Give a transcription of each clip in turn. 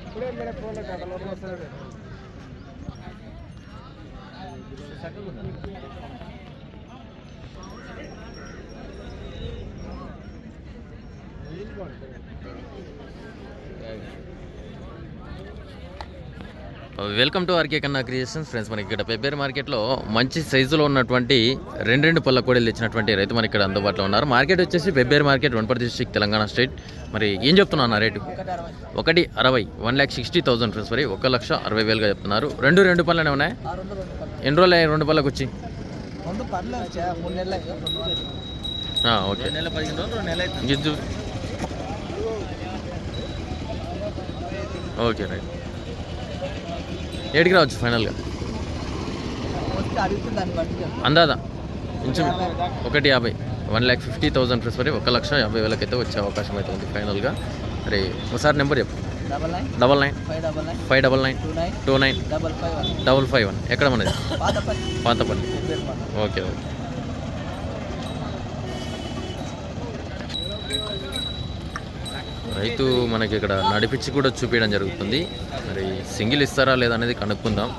ఇప్పుడే మేడం ఫోన్లో కదా లోపల వస్తున్నాడు చక్కగా welcome to RK Kanna creations. Friends మనకి ఇక్కడ పెబ్బేరు మార్కెట్లో మంచి సైజులో ఉన్నటువంటి రెండు రెండు పళ్ళ కోడలు ఇచ్చినటువంటి రైతు మనకి ఇక్కడ అందుబాటులో ఉన్నారు. మార్కెట్ వచ్చేసి Pebberu market Wanaparthy district Telangana state మరి ఏం చెప్తున్నా అన్న రేటు? ఒకటి అరవై one lakh sixty thousand friends మరి ఒక లక్ష అరవై వేలుగా చెప్తున్నారు. రెండు రెండు పళ్ళనే ఉన్నాయి? ఎన్ని రోజులు రెండు పళ్ళకి వచ్చి? ఓకే. Okay right. ఏడికి రావచ్చు ఫైనల్గా. అందాదా? ఇంచు ఒకటి యాభై. One lakh fifty thousand plus వరకు ఒక లక్ష యాభై వేలకైతే వచ్చే అవకాశం అయితే ఉంది ఫైనల్గా. మరి ఒకసారి నెంబర్ చెప్పు. Double nine. Five double nine. Five double nine two nine. Double five one. Double five one. ఎక్కడ మనది? పాతపల్లి. Okay okay. రైతు మనకి ఇక్కడ నడిపించి కూడా చూపించడం జరుగుతుంది. మరి సింగిల్ ఇస్తారా లేదా అనేది కనుక్కుందాం.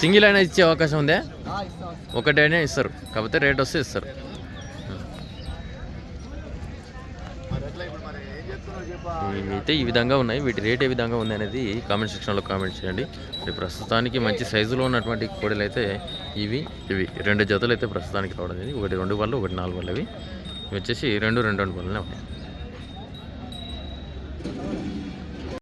సింగిల్ అయినా ఇచ్చే అవకాశం ఉందే? ఒకటైనా ఇస్తారు. కాకపోతే రేట్ వస్తే ఇస్తారు. అయితే ఈ విధంగా ఉన్నాయి. వీటి రేట్ ఏ విధంగా ఉంది అనేది కామెంట్ సెక్షన్లో కామెంట్ చేయండి. ప్రస్తుతానికి మంచి సైజులో ఉన్నటువంటి కోడలు అయితే ఇవి ఇవి రెండు జతలు అయితే ప్రస్తుతానికి రావడం జరిగింది. ఒకటి రెండు వాళ్ళు ఒకటి నాలుగు వాళ్ళవి ఇవి. వచ్చేసి రెండు రెండు రెండు వాళ్ళనే ఉన్నాయి.